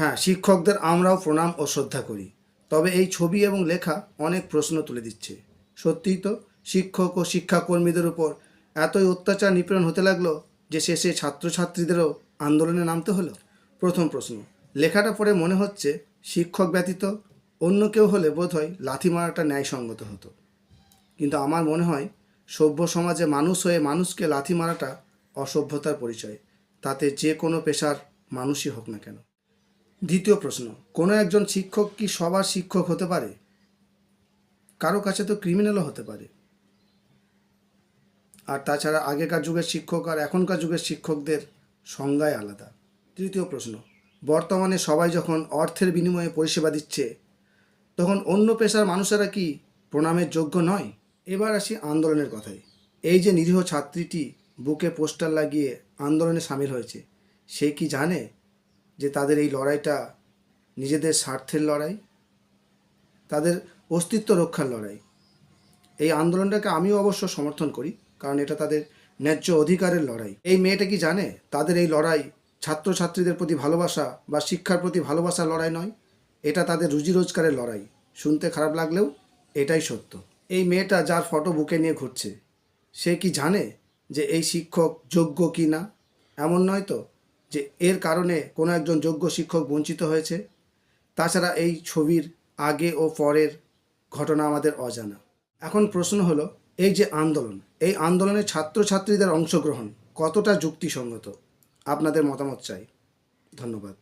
হ্যাঁ শিক্ষকদের আমরাও প্রণাম ও শ্রদ্ধা করি। তবে এই ছবি এবং লেখা অনেক প্রশ্ন তুলে দিচ্ছে। সত্যিই তো, শিক্ষক ও শিক্ষাকর্মীদের উপর এতই অত্যাচার নিপীড়ন হতে লাগল যে শেষে ছাত্রছাত্রীদেরও আন্দোলনে নামতে হলো? প্রথম প্রশ্ন, লেখাটা পড়ে মনে হচ্ছে শিক্ষক ব্যতীত অন্য কেউ হলে বোধহয় লাথি মারাটা ন্যায়সঙ্গত হতো। কিন্তু আমার মনে হয় সভ্য সমাজে মানুষ হয়ে মানুষকে লাথি মারাটা অসভ্যতার পরিচয়। তাতে যে কোনো পেশার মানুষই হোক না কেন। দ্বিতীয় প্রশ্ন, কোনো একজন শিক্ষক কি সবার শিক্ষক হতে পারে? কারও কাছে তো ক্রিমিনালও হতে পারে। আর তাছাড়া আগেকার যুগের শিক্ষক আর এখনকার যুগের শিক্ষকদের সংজ্ঞায় আলাদা। তৃতীয় প্রশ্ন, বর্তমানে সবাই যখন অর্থের বিনিময়ে পরিষেবা দিচ্ছে, তখন অন্য পেশার মানুষেরা কি প্রণামের যোগ্য নয়? এবার আসি আন্দোলনের কথায়। এই যে নিরীহ ছাত্রীটি বুকে পোস্টার লাগিয়ে আন্দোলনে সামিল হয়েছে, সে কি জানে যে তাদের এই লড়াইটা নিজেদের স্বার্থের লড়াই, তাদের অস্তিত্ব রক্ষার লড়াই। এই আন্দোলনটাকে আমিও অবশ্য সমর্থন করি, কারণ এটা তাদের ন্যায্য অধিকারের লড়াই। এই মেয়েটা কি জানে? তাদের এই লড়াই ছাত্রছাত্রীদের প্রতি ভালোবাসা বা শিক্ষার প্রতি ভালোবাসার লড়াই নয়, এটা তাদের রুজি রোজগারের লড়াই। শুনতে খারাপ লাগলেও এটাই সত্য। এই মেয়েটা যার ফটো বুকে নিয়ে ঘুরছে, সে কি জানে যে এই শিক্ষক যোগ্য কি না? এমন নয় তো? যে এর কারণে কোনো একজন যোগ্য শিক্ষক বঞ্চিত হয়েছে। তাছাড়া এই ছবির আগে ও পরের ঘটনা আমাদের অজানা। এখন প্রশ্ন হলো, এই যে আন্দোলন, এই আন্দোলনে ছাত্রছাত্রীদের অংশগ্রহণ কতটা যুক্তিসঙ্গত? আপনাদের মতামত চাই। ধন্যবাদ।